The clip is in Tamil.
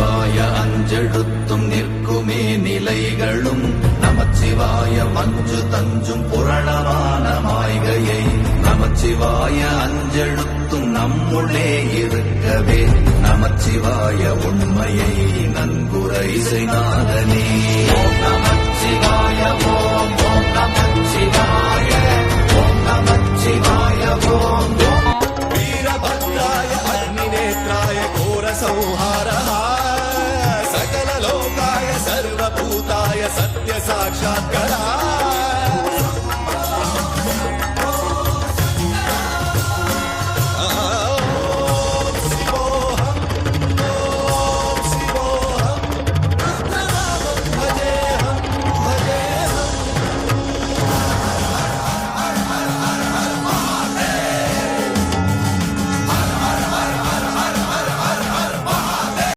நமச்சிவாய அஞ்செழுத்தும் நிற்குமே நிலைகளும். நமச்சிவாய மஞ்சு தஞ்சும் புரணமான மாய்கையை நமச்சிவாய அஞ்செழுத்தும் நம்முள்ளே இருக்கவே. நமச்சிவாய உண்மையை நன்குரை செய்தாதனே நமச்சிவாய ஓம் ஓம் நமச்சிவாய நமச்சிவாய ஓம் வீரபத்ராய அன்னிநேத்ராய கோர சௌஹாரஹா सत्य साक्षात्कार।